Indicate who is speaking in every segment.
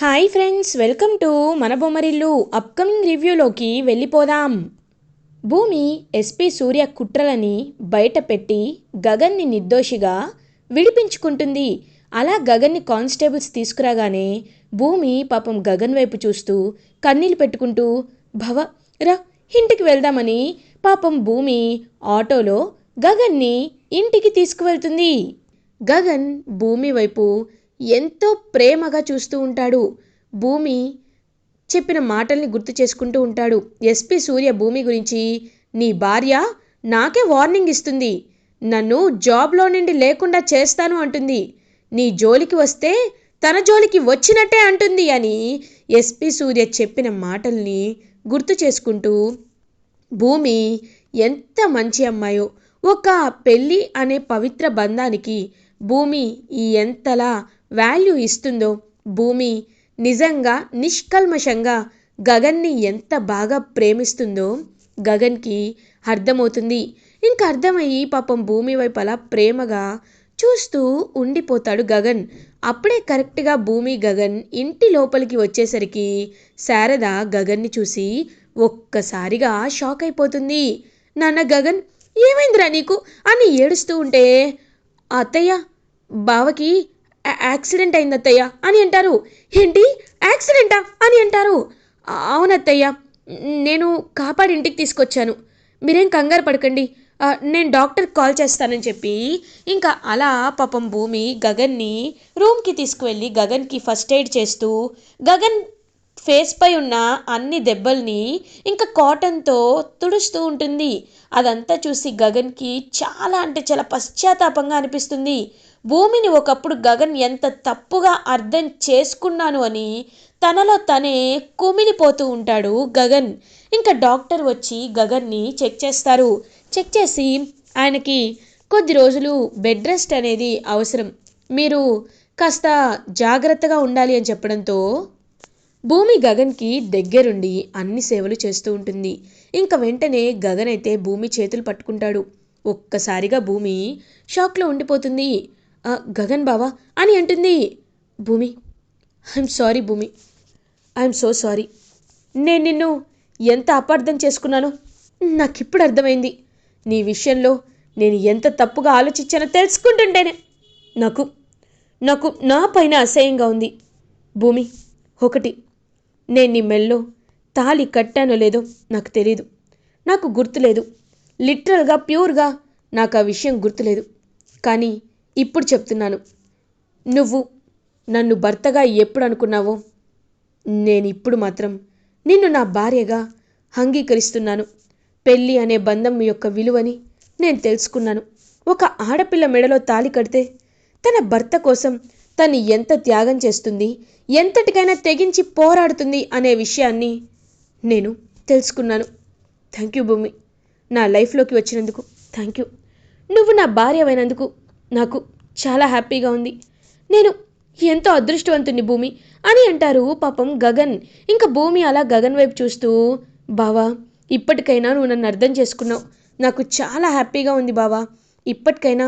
Speaker 1: Hi friends welcome to మన Bommarillu upcoming రివ్యూలోకి వెళ్ళిపోదాం భూమి ఎస్పీ సూర్య కుట్రలని బయట పెట్టి గగన్ని నిర్దోషిగా విడిపించుకుంటుంది అలా గగన్ని కానిస్టేబుల్స్ తీసుకురాగానే భూమి పాపం గగన్ వైపు చూస్తూ కన్నీళ్ళు పెట్టుకుంటూ భవ రా ఇంటికి వెళ్దామని పాపం భూమి ఆటోలో గగన్ని ఇంటికి తీసుకువెళ్తుంది. గగన్ భూమి వైపు ఎంతో ప్రేమగా చూస్తూ ఉంటాడు. భూమి చెప్పిన మాటల్ని గుర్తు చేసుకుంటూ ఉంటాడు. ఎస్పి సూర్య భూమి గురించి నీ భార్య నాకే వార్నింగ్ ఇస్తుంది. నన్ను జాబ్లో నుండి లేకుండా చేస్తాను అంటుంది. నీ జోలికి వస్తే తన జోలికి వచ్చినట్టే అంటుంది అని ఎస్పి సూర్య చెప్పిన మాటల్ని గుర్తు చేసుకుంటూ భూమి ఎంత మంచి అమ్మాయో. ఒక పెళ్ళి అనే పవిత్ర బంధానికి భూమి ఈ ఎంతలా వాల్యూ ఇస్తుందో? భూమి నిజంగా నిష్కల్మషంగా గగన్ని ఎంత బాగా ప్రేమిస్తుందో? గగన్కి అర్థమవుతుంది. ఇంకా అర్థమయ్యి పాపం భూమి వైపు అలా ప్రేమగా చూస్తూ ఉండిపోతాడు గగన్. అప్పుడే కరెక్ట్గా భూమి గగన్ ఇంటి లోపలికి వచ్చేసరికి శారద గగన్ని చూసి ఒక్కసారిగా షాక్ అయిపోతుంది. నాన్న గగన్ ఏమైందిరా నీకు? అని ఏడుస్తూ ఉంటే అత్తయ్య బావకి యాక్సిడెంట్ అయింది అత్తయ్య అని అంటారు. ఏంటి? యాక్సిడెంటా అని అంటారు. అవునత్తయ్య నేను కాపాడి ఇంటికి తీసుకొచ్చాను. మీరేం కంగారు పడకండి. నేను డాక్టర్కి కాల్ చేస్తానని చెప్పి ఇంకా అలా పాపం భూమి గగన్ని రూమ్కి తీసుకువెళ్ళి గగన్కి ఫస్ట్ ఎయిడ్ చేస్తూ గగన్ ఫేస్ పై ఉన్న అన్ని దెబ్బల్ని ఇంకా కాటన్తో తుడుస్తూ ఉంటుంది. అదంతా చూసి గగన్కి చాలా అంటే చాలా పశ్చాత్తాపంగా అనిపిస్తుంది. భూమిని ఒకప్పుడు గగన్ ఎంత తప్పుగా అర్థం చేసుకున్నాను అని తనలో తనే కుమిలిపోతూ ఉంటాడు గగన్. ఇంకా డాక్టర్ వచ్చి గగన్ని చెక్ చేస్తారు. చెక్ చేసి ఆయనకి కొద్ది రోజులు బెడ్ రెస్ట్ అనేది అవసరం. మీరు కాస్త జాగ్రత్తగా ఉండాలి అని చెప్పడంతో భూమి గగన్కి దగ్గరుండి అన్ని సేవలు చేస్తూ ఉంటుంది. ఇంకా వెంటనే గగన్ అయితే భూమి చేతులు పట్టుకుంటాడు. ఒక్కసారిగా భూమి షాక్లో ఉండిపోతుంది. గగన్ బావా అని అంటుంది. Bhumi I'm sorry Bhumi. I'm so sorry నేను నిన్ను ఎంత అపార్థం చేసుకున్నానో నాకు ఇప్పుడు అర్థమైంది. నీ విషయంలో నేను ఎంత తప్పుగా ఆలోచించానో తెలుసుకుంటుంటేనే నాకు నాకు నా పైన అసహ్యంగా ఉంది. భూమి ఒకటి నేను నీ మెల్లో తాళి కట్టానో లేదో నాకు తెలీదు. నాకు గుర్తులేదు. లిటరల్గా ప్యూర్గా నాకు ఆ విషయం గుర్తులేదు. కానీ ఇప్పుడు చెప్తున్నాను. నువ్వు నన్ను భర్తగా ఎప్పుడు అనుకున్నావో? నేను ఇప్పుడు మాత్రం నిన్ను నా భార్యగా అంగీకరిస్తున్నాను. పెళ్ళి అనే బంధం యొక్క విలువని నేను తెలుసుకున్నాను. ఒక ఆడపిల్ల మెడలో తాళి కడితే తన భర్త కోసం తను ఎంత త్యాగం చేస్తుంది ఎంతటికైనా తెగించి పోరాడుతుంది అనే విషయాన్ని నేను తెలుసుకున్నాను. థ్యాంక్ యూ భూమి. నా లైఫ్లోకి వచ్చినందుకు థ్యాంక్ యూ నువ్వు నా భార్యమైనందుకు నాకు చాలా హ్యాపీగా ఉంది. నేను ఎంతో అదృష్టవంతుని భూమి అని అంటారు పాపం గగన్. ఇంకా భూమి అలా గగన్ వైపు చూస్తూ బావా ఇప్పటికైనా నువ్వు నన్ను అర్థం చేసుకున్నావు. నాకు చాలా హ్యాపీగా ఉంది బావా. ఇప్పటికైనా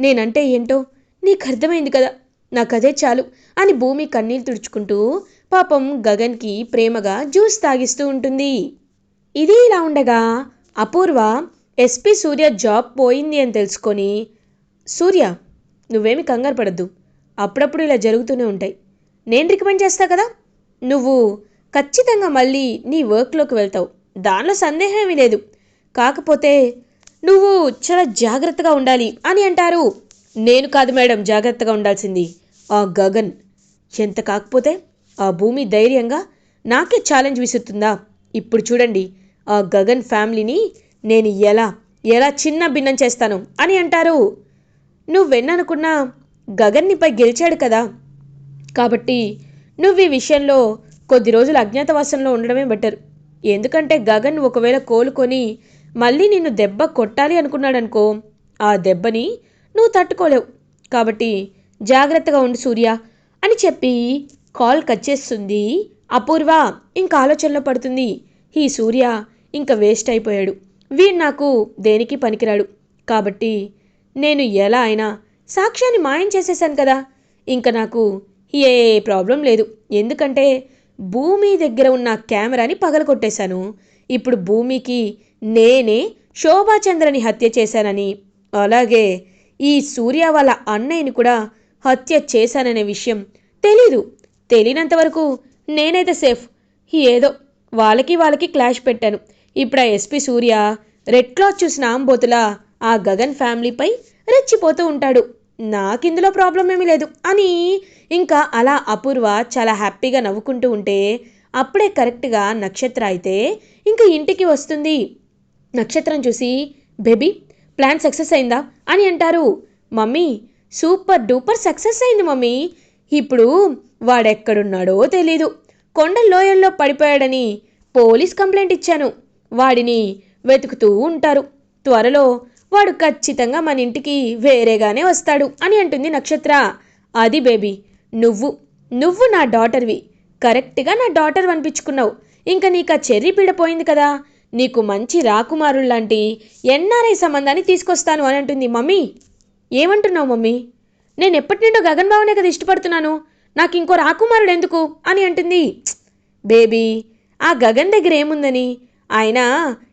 Speaker 1: నేనంటే ఏంటో నీకు అర్థమైంది కదా. నాకు అదే చాలు అని భూమి కన్నీళ్ళు తుడుచుకుంటూ పాపం గగన్కి ప్రేమగా జ్యూస్ తాగిస్తూ ఉంటుంది. ఇది ఇలా ఉండగా అపూర్వ ఎస్పి సూర్య జాబ్ పోయింది అని తెలుసుకొని సూర్య నువ్వేమి కంగారు పడద్దు. అప్పుడప్పుడు ఇలా జరుగుతూనే ఉంటాయి. నేను రికమెండ్ చేస్తా కదా? నువ్వు ఖచ్చితంగా మళ్ళీ నీ వర్క్లోకి వెళ్తావు. దానిలో సందేహం ఏమీ లేదు. కాకపోతే నువ్వు చాలా జాగ్రత్తగా ఉండాలి అని అంటారు. నేను కాదు మేడం జాగ్రత్తగా ఉండాల్సింది ఆ గగన్. ఎంత కాకపోతే ఆ భూమి ధైర్యంగా నాకే ఛాలెంజ్ విసురుతుందా? ఇప్పుడు చూడండి ఆ గగన్ ఫ్యామిలీని నేను ఎలా ఎలా చిన్న భిన్నం చేస్తాను అని అంటారు. నువ్వెన్ననుకున్నా గగన్నిపై గెలిచాడు కదా. కాబట్టి నువ్వు ఈ విషయంలో కొద్ది రోజులు అజ్ఞాతవాసంలో ఉండడమే బెటర్. ఎందుకంటే గగన్ ఒకవేళ కోలుకొని మళ్ళీ నిన్ను దెబ్బ కొట్టాలి అనుకున్నాడనుకో ఆ దెబ్బని నువ్వు తట్టుకోలేవు. కాబట్టి జాగ్రత్తగా ఉండు సూర్య అని చెప్పి కాల్ కట్ చేస్తుంది. అపూర్వ ఇంకా ఆలోచనలో పడుతుంది. ఈ సూర్య ఇంకా వేస్ట్ అయిపోయాడు. వీడు నాకు దేనికి పనికిరాడు? కాబట్టి నేను ఎలా అయినా సాక్ష్యాన్ని మాయం చేసేసాను కదా. ఇంకా నాకు ఏ ప్రాబ్లం లేదు. ఎందుకంటే భూమి దగ్గర ఉన్న కెమెరాని పగలగొట్టేశాను. ఇప్పుడు భూమికి నేనే శోభాచంద్రని హత్య చేశానని అలాగే ఈ సూర్య వాళ్ళ అన్నయ్యని కూడా హత్య చేశాననే విషయం తెలీదు. తెలియనంతవరకు నేనైతే సేఫ్. ఏదో వాళ్ళకి వాళ్ళకి క్లాష్ పెట్టాను. ఇప్పుడు ఆ ఎస్పి సూర్య రెడ్ క్లాత్ చూసిన ఆంబోతులా ఆ గగన్ ఫ్యామిలీపై రెచ్చిపోతూ ఉంటాడు. నాకిందులో ప్రాబ్లం ఏమీ లేదు. అని ఇంకా అలా అపూర్వ చాలా హ్యాపీగా నవ్వుకుంటూ ఉంటే అప్పుడే కరెక్ట్గా నక్షత్ర అయితే ఇంకా ఇంటికి వస్తుంది. నక్షత్రం చూసి బేబీ ప్లాన్ సక్సెస్ అయిందా? అని అంటారు. మమ్మీ సూపర్ డూపర్ సక్సెస్ అయింది మమ్మీ. ఇప్పుడు వాడెక్కడున్నాడో తెలీదు. కొండ లోయల్లో పడిపోయాడని పోలీస్ కంప్లైంట్ ఇచ్చాను. వాడిని వెతుకుతూ ఉంటారు. త్వరలో వాడు ఖచ్చితంగా మన ఇంటికి వేరేగానే వస్తాడు అని అంటుంది నక్షత్ర. అది బేబీ నువ్వు నువ్వు నా డాటర్వి. కరెక్ట్గా నా డాటర్ అనిపించుకున్నావు. ఇంకా నీకు ఆ చెర్రీ పీడ పోయింది కదా. నీకు మంచి రాకుమారుల్లాంటి ఎన్ఆర్ఐ సంబంధాన్ని తీసుకొస్తాను అని అంటుంది. మమ్మీ ఏమంటున్నావు మమ్మీ? నేను ఎప్పటి నుండో గగన్ బావనే కదా ఇష్టపడుతున్నాను. నాకు ఇంకో రాకుమారుడు ఎందుకు? అని అంటుంది. బేబీ ఆ గగన్ దగ్గర ఏముందని? ఆయన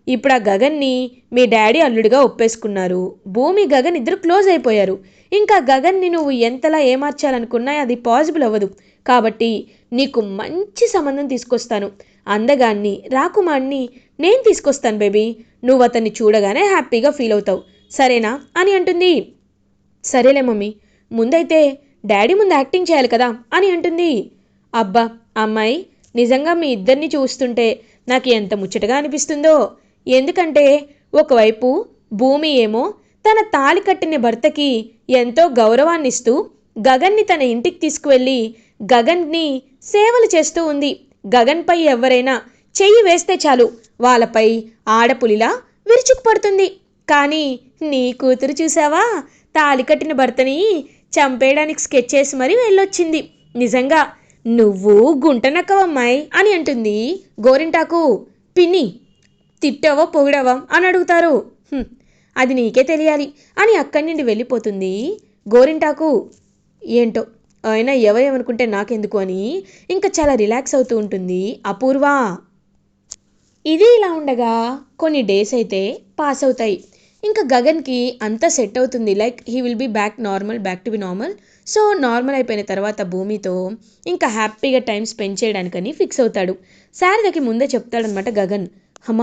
Speaker 1: ఇప్పుడు ఆ గగన్ని మీ డాడీ అల్లుడిగా ఒప్పేసుకున్నారు. భూమి గగన్ ఇద్దరు క్లోజ్ అయిపోయారు. ఇంకా గగన్ని నువ్వు ఎంతలా ఏమార్చాలనుకున్నా అది పాసిబుల్ అవ్వదు. కాబట్టి నీకు మంచి సంబంధం తీసుకొస్తాను. అందగాన్ని రాకుమాన్ని నేను తీసుకొస్తాను బేబీ. నువ్వు అతన్ని చూడగానే హ్యాపీగా ఫీల్ అవుతావు. సరేనా? అని అంటుంది. సరేలే మమ్మీ. ముందైతే డాడీ ముందు యాక్టింగ్ చేయాలి కదా? అని అంటుంది. అబ్బా అమ్మాయి నిజంగా మీ ఇద్దరిని చూస్తుంటే నాకు ఎంత ముచ్చటగా అనిపిస్తుందో. ఎందుకంటే ఒకవైపు భూమి ఏమో తన తాళి కట్టిన భర్తకి ఎంతో గౌరవాన్నిస్తూ గగన్ని తన ఇంటికి తీసుకువెళ్ళి గగన్ని సేవలు చేస్తూ ఉంది. గగన్పై ఎవరైనా చెయ్యి వేస్తే చాలు. వాళ్ళపై ఆడపులిలా విరుచుకుపడుతుంది. కానీ నీ కూతురు చూసావా తాళి కట్టిన భర్తని చంపేయడానికి స్కెచ్ చేసి మరీ వెళ్ళొచ్చింది. నిజంగా నువ్వు గుంటనక్కవమ్మాయి అని అంటుంది గోరింటాకు. పిన్ని తిట్టావో పొగిడావా అని అడుగుతారు. అది నీకే తెలియాలి అని అక్కడి నుండి వెళ్ళిపోతుంది గోరింటాకు. ఏంటో అయినా ఎవరేమనుకుంటే నాకెందుకు అని ఇంకా చాలా రిలాక్స్ అవుతూ ఉంటుంది అపూర్వ. ఇది ఇలా ఉండగా కొన్ని డేస్ అయితే పాస్ అవుతాయి. ఇంకా గగన్కి అంతా సెట్ అవుతుంది. Like he will be back normal back to be normal. So normal అయిపోయిన తర్వాత భూమితో ఇంకా హ్యాపీగా టైం స్పెండ్ చేయడానికని ఫిక్స్ అవుతాడు. శారదకి ముందే చెప్తాడనమాట గగన్ అమ్మ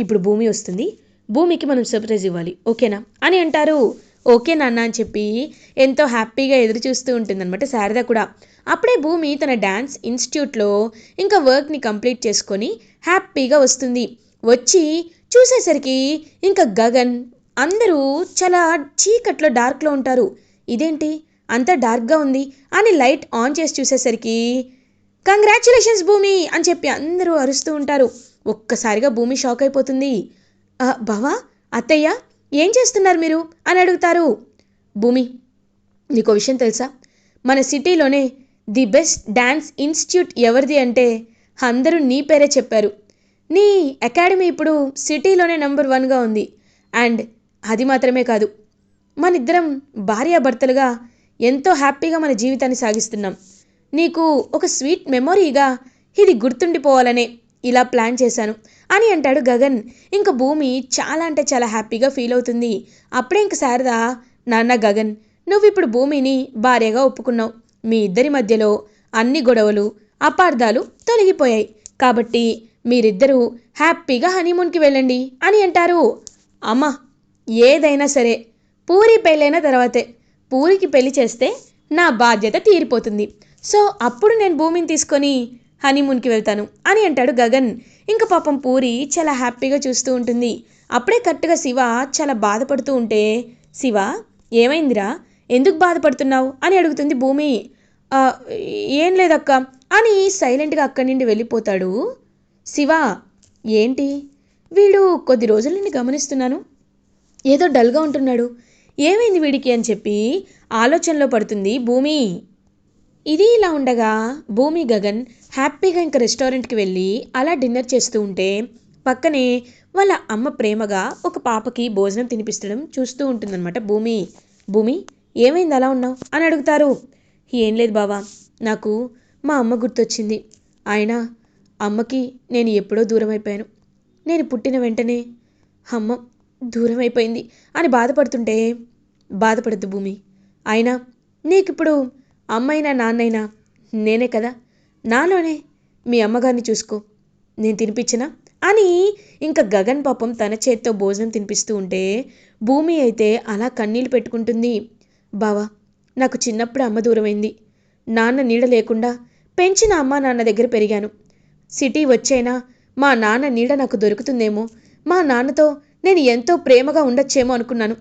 Speaker 1: ఇప్పుడు భూమి వస్తుంది. భూమికి మనం సర్ప్రైజ్ ఇవ్వాలి. ఓకేనా? అని అంటారు. ఓకే నాన్న అని చెప్పి ఎంతో హ్యాపీగా ఎదురు చూస్తూ ఉంటుందన్నమాట శారద కూడా. అప్పుడే భూమి తన డ్యాన్స్ ఇన్స్టిట్యూట్లో ఇంకా వర్క్ని కంప్లీట్ చేసుకొని హ్యాపీగా వస్తుంది. వచ్చి చూసేసరికి ఇంకా గగన్ అందరూ చాలా చీకట్లో డార్క్లో ఉంటారు. ఇదేంటి? అంతా డార్క్గా ఉంది అని లైట్ ఆన్ చేసి చూసేసరికి కంగ్రాచులేషన్స్ భూమి అని చెప్పి అందరూ అరుస్తూ ఉంటారు. ఒక్కసారిగా భూమి షాక్ అయిపోతుంది. బావా అత్తయ్య ఏం చేస్తున్నారు మీరు? అని అడుగుతారు. భూమి నీకో విషయం తెలుసా? మన సిటీలోనే ది బెస్ట్ డ్యాన్స్ ఇన్స్టిట్యూట్ ఎవరిది అంటే అందరూ నీ పేరే చెప్పారు. నీ అకాడమీ ఇప్పుడు సిటీలోనే నెంబర్ వన్గా ఉంది. అండ్ అది మాత్రమే కాదు మనిద్దరం భార్యాభర్తలుగా ఎంతో హ్యాపీగా మన జీవితాన్ని సాగిస్తున్నాం. నీకు ఒక స్వీట్ మెమొరీగా ఇది గుర్తుండిపోవాలనే ఇలా ప్లాన్ చేశాను. అని అంటాడు గగన్. ఇంకా భూమి చాలా అంటే చాలా హ్యాపీగా ఫీల్ అవుతుంది. అప్పుడే ఇంక శారద నాన్న గగన్ నువ్వు ఇప్పుడు భూమిని భార్యగా ఒప్పుకున్నావు. మీ ఇద్దరి మధ్యలో అన్ని గొడవలు అపార్థాలు తొలగిపోయాయి. కాబట్టి మీరిద్దరూ హ్యాపీగా హనీమూన్కి వెళ్ళండి అని అంటారు. అమ్మ ఏదైనా సరే పూరి పెళ్ళైన తర్వాతే. పూరికి పెళ్ళి చేస్తే నా బాధ్యత తీరిపోతుంది. సో అప్పుడు నేను భూమిని తీసుకొని హనీమూన్కి వెళ్తాను. అని అంటాడు గగన్. ఇంకా పాపం పూరి చాలా హ్యాపీగా చూస్తూ ఉంటుంది. అప్పుడే కరెక్ట్గా శివ చాలా బాధపడుతూ ఉంటే శివ ఏమైందిరా? ఎందుకు బాధపడుతున్నావు? అని అడుగుతుంది భూమి. ఏం లేదక్క అని సైలెంట్గా అక్కడి నుండి వెళ్ళిపోతాడు శివ. ఏంటి? వీడు కొద్ది రోజుల నుండి గమనిస్తున్నాను. ఏదో డల్గా ఉంటున్నాడు. ఏమైంది వీడికి? అని చెప్పి ఆలోచనలో పడుతుంది భూమి. ఇది ఇలా ఉండగా భూమి గగన్ హ్యాపీగా ఇంకా రెస్టారెంట్కి వెళ్ళి అలా డిన్నర్ చేస్తూ ఉంటే పక్కనే వాళ్ళ అమ్మ ప్రేమగా ఒక పాపకి భోజనం తినిపిస్తడం చూస్తూ ఉంటుందన్నమాట భూమి. భూమి ఏమైంది అలా ఉన్నావు? అని అడుగుతారు. ఏం లేదు బావా నాకు మా అమ్మ గుర్తొచ్చింది. ఆయన అమ్మకి నేను ఎప్పుడో దూరం అయిపోయాను. నేను పుట్టిన వెంటనే అమ్మ దూరం అయిపోయింది అని బాధపడుతుంటే బాధపడద్దు భూమి. అయినా నీకిప్పుడు అమ్మైనా నాన్నైనా నేనే కదా? నాలోనే మీ అమ్మగారిని చూసుకో. నేను తినిపించిన? అని ఇంకా గగన్ పాపం తన చేత్తో భోజనం తినిపిస్తూ ఉంటే భూమి అయితే అలా కన్నీళ్ళు పెట్టుకుంటుంది. బావా నాకు చిన్నప్పుడు అమ్మ దూరమైంది. నాన్న నీడ లేకుండా పెంచిన అమ్మ నాన్న దగ్గర పెరిగాను. సిటీ వచ్చైనా మా నాన్న నీడ నాకు దొరుకుతుందేమో? మా నాన్నతో నేను ఎంతో ప్రేమగా ఉండొచ్చేమో అనుకున్నాను.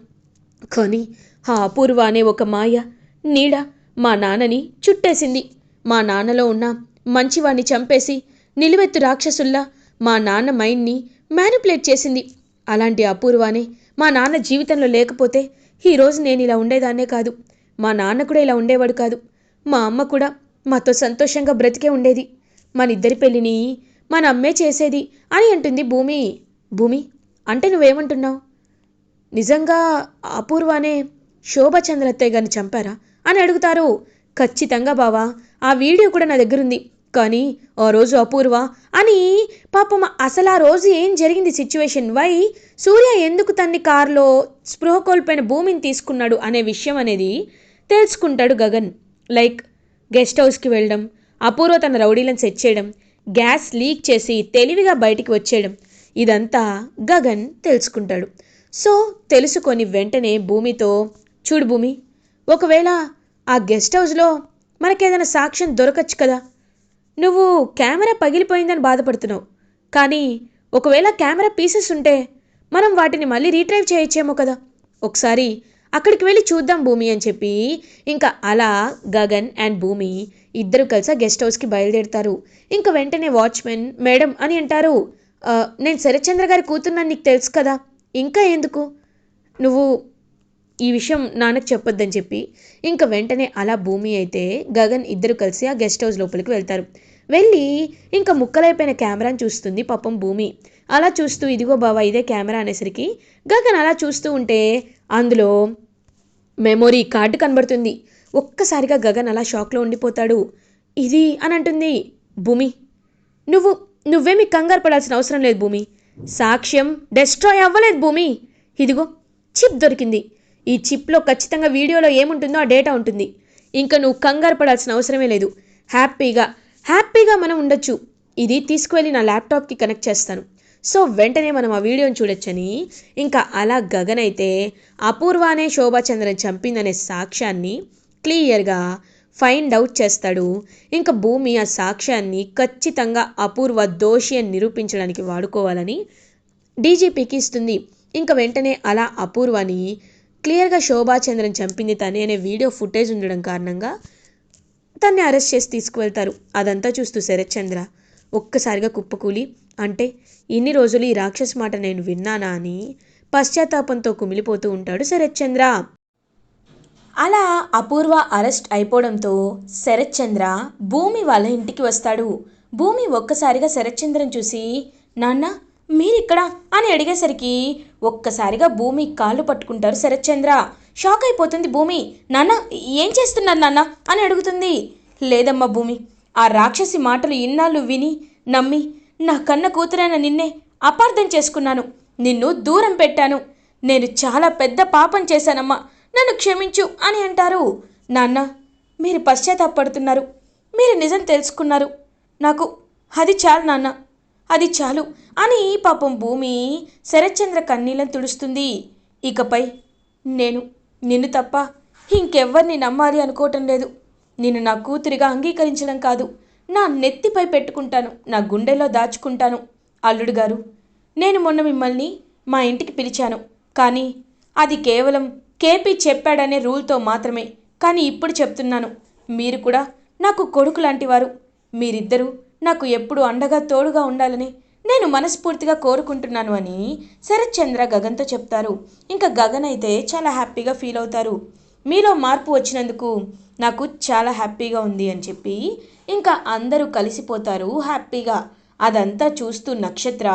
Speaker 1: కానీ ఆ అపూర్వ అనే ఒక మాయ నీడ మా నాన్నని చుట్టేసింది. మా నాన్నలో ఉన్న మంచివాణ్ణి చంపేసి నిలువెత్తు రాక్షసుల్లా మా నాన్న మైండ్ని మ్యానిపులేట్ చేసింది. అలాంటి అపూర్వానే మా నాన్న జీవితంలో లేకపోతే ఈరోజు నేను ఇలా ఉండేదాన్నే కాదు. మా నాన్న కూడా ఇలా ఉండేవాడు కాదు. మా అమ్మ కూడా మాతో సంతోషంగా బ్రతికే ఉండేది. మన ఇద్దరి పెళ్ళిని మన అమ్మే చేసేది అని అంటుంది భూమి. భూమి అంటే నువ్వేమంటున్నావు? నిజంగా అపూర్వానే శోభచంద్రత్తయ్య గారిని చంపారా అని అడుగుతారు. ఖచ్చితంగా బావా ఆ వీడియో కూడా నా దగ్గరుంది. కానీ ఆ రోజు అపూర్వ అని పాపం అసలు ఆ రోజు ఏం జరిగింది సిచ్యువేషన్ వై సూర్య ఎందుకు తన్ని కారులో స్పృహ కోల్పోయిన భూమిని తీసుకున్నాడు అనే విషయం అనేది తెలుసుకుంటాడు గగన్. లైక్ గెస్ట్ హౌస్కి వెళ్ళడం అపూర్వ తన రౌడీలను సెట్ చేయడం గ్యాస్ లీక్ చేసి తెలివిగా బయటికి వచ్చేయడం ఇదంతా గగన్ తెలుసుకుంటాడు. సో తెలుసుకొని వెంటనే భూమితో చూడు భూమి ఒకవేళ ఆ గెస్ట్ హౌస్లో మనకేదైనా సాక్ష్యం దొరకచ్చు కదా. నువ్వు కెమెరా పగిలిపోయిందని బాధపడుతున్నావు. కానీ ఒకవేళ కెమెరా పీసెస్ ఉంటే మనం వాటిని మళ్ళీ రీట్రైవ్ చేయొచ్చేమో కదా. ఒకసారి అక్కడికి వెళ్ళి చూద్దాం భూమి అని చెప్పి ఇంకా అలా గగన్ అండ్ భూమి ఇద్దరు కలిసి గెస్ట్ హౌస్కి బయలుదేరుతారు. ఇంకా వెంటనే వాచ్మెన్ మేడం అని అంటారు. నేను శరత్చంద్ర గారి కూతున్నాను నీకు తెలుసు కదా. ఇంకా ఎందుకు? నువ్వు ఈ విషయం నాన్నకు చెప్పొద్దని చెప్పి ఇంకా వెంటనే అలా భూమి అయితే గగన్ ఇద్దరు కలిసి ఆ గెస్ట్ హౌస్ లోపలికి వెళ్తారు. వెళ్ళి ఇంకా ముక్కలైపోయిన కెమెరాని చూస్తుంది పాపం భూమి. అలా చూస్తూ ఇదిగో బావా ఇదే కెమెరా అనేసరికి గగన్ అలా చూస్తూ ఉంటే అందులో మెమొరీ కార్డు కనబడుతుంది. ఒక్కసారిగా గగన్ అలా షాక్లో ఉండిపోతాడు. ఇది అని అంటుంది భూమి. నువ్వు నువ్వేమి కంగారు పడాల్సిన అవసరం లేదు భూమి. సాక్ష్యం డెస్ట్రాయ్ అవ్వలేదు భూమి. ఇదిగో చిప్ దొరికింది. ఈ చిప్లో ఖచ్చితంగా వీడియోలో ఏముంటుందో ఆ డేటా ఉంటుంది. ఇంకా నువ్వు కంగారు పడాల్సిన అవసరమే లేదు. హ్యాపీగా హ్యాపీగా మనం ఉండొచ్చు. ఇది తీసుకువెళ్ళి నా ల్యాప్టాప్కి కనెక్ట్ చేస్తాను. సో వెంటనే మనం ఆ వీడియోని చూడొచ్చని. ఇంకా అలా గగన్ అయితే అపూర్వానే శోభాచంద్రన్ చంపిందనే సాక్ష్యాన్ని క్లియర్గా ఫైండ్ అవుట్ చేస్తాడు. ఇంకా భూమి ఆ సాక్ష్యాన్ని ఖచ్చితంగా అపూర్వ దోషి అని నిరూపించడానికి వాడుకోవాలని డీజీపీకి ఇస్తుంది. ఇంకా వెంటనే అలా అపూర్వని క్లియర్గా శోభాచంద్రన్ చంపింది తనే అనే వీడియో ఫుటేజ్ ఉండడం కారణంగా తన్ని అరెస్ట్ చేసి తీసుకువెళ్తారు. అదంతా చూస్తూ శరత్చంద్ర ఒక్కసారిగా కుప్పకూలి అంటే ఇన్ని రోజులు ఈ రాక్షస్ మాట నేను విన్నానా అని పశ్చాత్తాపంతో కుమిలిపోతూ ఉంటాడు శరత్చంద్ర అలా అపూర్వ అరెస్ట్ అయిపోవడంతో శరత్చంద్ర భూమి వాళ్ళ ఇంటికి వస్తాడు. భూమి ఒక్కసారిగా శరత్చంద్రని చూసి నాన్న మీరిక్కడ? అని అడిగేసరికి ఒక్కసారిగా భూమి కాళ్ళు పట్టుకుంటారు శరత్చంద్ర. షాక్ అయిపోతుంది భూమి. నాన్న ఏం చేస్తున్నారు నాన్న? అని అడుగుతుంది. లేదమ్మా భూమి ఆ రాక్షసి మాటలు ఇన్నాళ్ళు విని నమ్మి నా కన్న కూతురైన నిన్నే అపార్థం చేసుకున్నాను. నిన్ను దూరం పెట్టాను. నేను చాలా పెద్ద పాపం చేశానమ్మా. నన్ను క్షమించు అని అంటారు. నాన్న మీరు పశ్చాత్తాపడుతున్నారు. మీరు నిజం తెలుసుకున్నారు. నాకు అది చాలు నాన్న. అది చాలు అని పాపం భూమి శరత్చంద్ర కన్నీళ్ళని తుడుస్తుంది. ఇకపై నేను నిన్ను తప్ప ఇంకెవ్వరిని నమ్మాలి అనుకోవటం లేదు. నిన్ను నా కూతురిగా అంగీకరించడం కాదు. నా నెత్తిపై పెట్టుకుంటాను. నా గుండెలో దాచుకుంటాను. అల్లుడు గారు నేను మొన్న మిమ్మల్ని మా ఇంటికి పిలిచాను. కానీ అది కేవలం కేపీ చెప్పాడనే రూల్తో మాత్రమే. కానీ ఇప్పుడు చెప్తున్నాను. మీరు కూడా నాకు కొడుకు లాంటివారు మీరిద్దరూ నాకు ఎప్పుడు అండగా తోడుగా ఉండాలని నేను మనస్ఫూర్తిగా కోరుకుంటున్నాను అని శరత్చంద్ర గగన్తో చెప్తారు. ఇంకా గగన్ అయితే చాలా హ్యాపీగా ఫీల్ అవుతారు. మీలో మార్పు వచ్చినందుకు నాకు చాలా హ్యాపీగా ఉంది అని చెప్పి ఇంకా అందరూ కలిసిపోతారు హ్యాపీగా. అదంతా చూస్తూ నక్షత్ర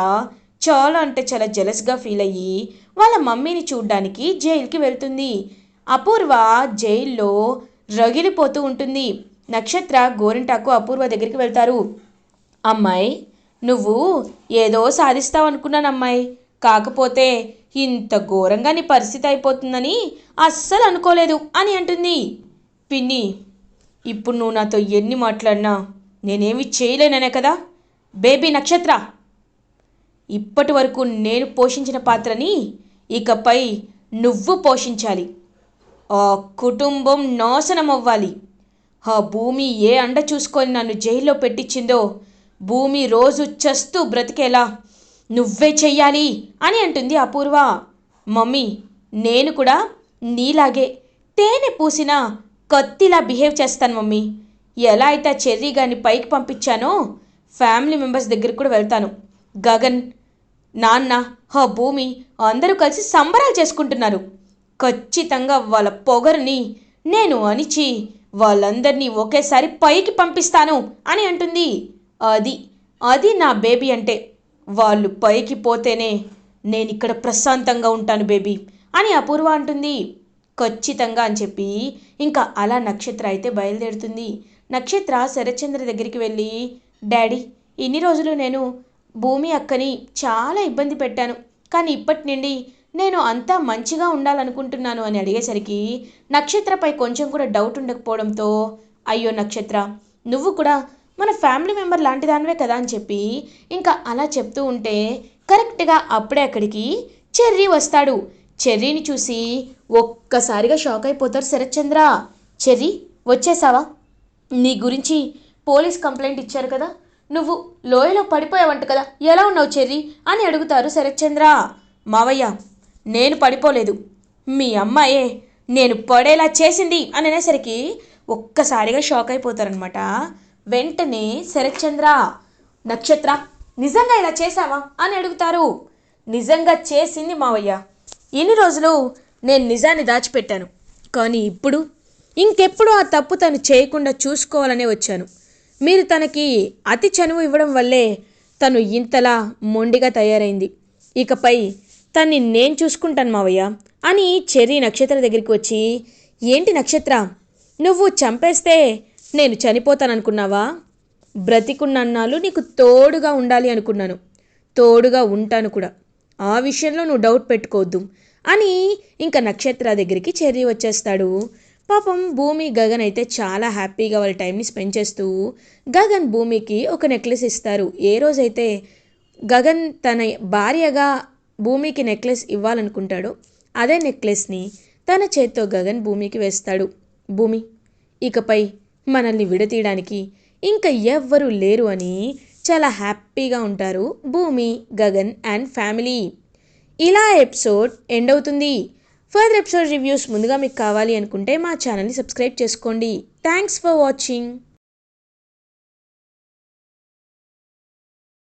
Speaker 1: చాలా అంటే చాలా జెలస్గా ఫీల్ అయ్యి వాళ్ళ మమ్మీని చూడ్డానికి జైలుకి వెళ్తుంది. అపూర్వ జైల్లో రగిలిపోతూ ఉంటుంది. నక్షత్ర గోరింటాకు అపూర్వ దగ్గరికి వెళ్తారు. అమ్మాయి నువ్వు ఏదో సాధిస్తావు అనుకున్నాను అమ్మాయి కాకపోతే ఇంత ఘోరంగా నీ పరిస్థితి అయిపోతుందని అస్సలు అనుకోలేదు అని అంటుంది. పిన్ని ఇప్పుడు నువ్వు నాతో ఎన్ని మాట్లాడినా నేనేమి చేయలేననే కదా? బేబీ నక్షత్ర! ఇప్పటి వరకు నేను పోషించిన పాత్రని ఇకపై నువ్వు పోషించాలి. ఆ కుటుంబం నాశనం అవ్వాలి ఆ భూమి ఏ అండ చూసుకొని నన్ను జైల్లో పెట్టించిందో భూమి రోజు చస్తూ బ్రతికేలా? నువ్వే చెయ్యాలి అని అంటుంది అపూర్వ. మమ్మీ నేను కూడా నీలాగే తేనె పూసిన కత్తిలా బిహేవ్ చేస్తాను మమ్మీ. ఎలా అయితే చెర్రీ గారిని పైకి పంపించానో ఫ్యామిలీ మెంబర్స్ దగ్గరికి కూడా వెళ్తాను. గగన్ నాన్న హా భూమి అందరూ కలిసి సంబరాలు చేసుకుంటున్నారు. ఖచ్చితంగా వాళ్ళ పొగరుని నేను అణిచి వాళ్ళందరినీ ఒకేసారి పైకి పంపిస్తాను అని అంటుంది. అది అది నా బేబీ అంటే. వాళ్ళు పైకి పోతేనే నేను ఇక్కడ ప్రశాంతంగా ఉంటాను బేబీ అని అపూర్వ అంటుంది. ఖచ్చితంగా అని చెప్పి ఇంకా అలా నక్షత్ర అయితే బయలుదేరుతుంది. నక్షత్ర శరత్చంద్ర దగ్గరికి వెళ్ళి డాడీ ఇన్ని రోజులు నేను భూమి అక్కని చాలా ఇబ్బంది పెట్టాను. కానీ ఇప్పటి నుండి నేను అంతా మంచిగా ఉండాలనుకుంటున్నాను అని అడిగేసరికి నక్షత్రపై కొంచెం కూడా డౌట్ ఉండకపోవడంతో అయ్యో నక్షత్ర నువ్వు కూడా మన ఫ్యామిలీ మెంబర్ లాంటి దానివే కదా అని చెప్పి ఇంకా అలా చెప్తూ ఉంటే కరెక్ట్గా అప్పుడే అక్కడికి చెర్రీ వస్తాడు. చెర్రీని చూసి ఒక్కసారిగా షాక్ అయిపోతారు శరత్చంద్ర. చెర్రీ వచ్చేసావా? నీ గురించి పోలీస్ కంప్లైంట్ ఇచ్చారు కదా. నువ్వు లోయలో పడిపోయావంట కదా. ఎలా ఉన్నావు చెర్రీ? అని అడుగుతారు శరత్చంద్ర. మావయ్య నేను పడిపోలేదు. మీ అమ్మాయే నేను పడేలా చేసింది అని అనేసరికి ఒక్కసారిగా షాక్ అయిపోతారనమాట వెంటనే శరత్చంద్ర నక్షత్ర నిజంగా ఇలా చేశావా? అని అడుగుతారు. నిజంగా చేసింది మావయ్య. ఎన్ని రోజులు నేను నిజాన్ని దాచిపెట్టాను. కానీ ఇప్పుడు ఇంకెప్పుడు ఆ తప్పు తను చేయకుండా చూసుకోవాలనే వచ్చాను. మీరు తనకి అతి చనువు ఇవ్వడం వల్లే తను ఇంతలా మొండిగా తయారైంది. ఇకపై తన్ని నేను చూసుకుంటాను మావయ్య అని చెర్రీ నక్షత్ర దగ్గరికి వచ్చి ఏంటి నక్షత్ర? నువ్వు చంపేస్తే నేను చనిపోతాననుకున్నావా? బ్రతికున్నన్నాళ్ళు నీకు తోడుగా ఉండాలి అనుకున్నాను. తోడుగా ఉంటాను కూడా. ఆ విషయంలో నువ్వు డౌట్ పెట్టుకోవద్దు అని ఇంకా నక్షత్ర దగ్గరికి చేరి వచ్చేస్తాడు. పాపం భూమి గగన్ అయితే చాలా హ్యాపీగా వాళ్ళ టైంని స్పెండ్ చేస్తూ గగన్ భూమికి ఒక నెక్లెస్ ఇస్తారు. ఏ రోజైతే గగన్ తన భార్యగా భూమికి నెక్లెస్ ఇవ్వాలనుకుంటాడో అదే నెక్లెస్ని తన చేత్తో గగన్ భూమికి వేస్తాడు. భూమి ఇకపై మనల్ని విడతీయడానికి ఇంకా ఎవ్వరూ లేరు అని చాలా హ్యాపీగా ఉంటారు భూమి గగన్ అండ్ ఫ్యామిలీ. ఇలా ఎపిసోడ్ ఎండ్ అవుతుంది. ఫర్దర్ ఎపిసోడ్ రివ్యూస్ ముందుగా మీకు కావాలి అనుకుంటే మా ఛానల్ని సబ్స్క్రైబ్ చేసుకోండి. Thanks for watching.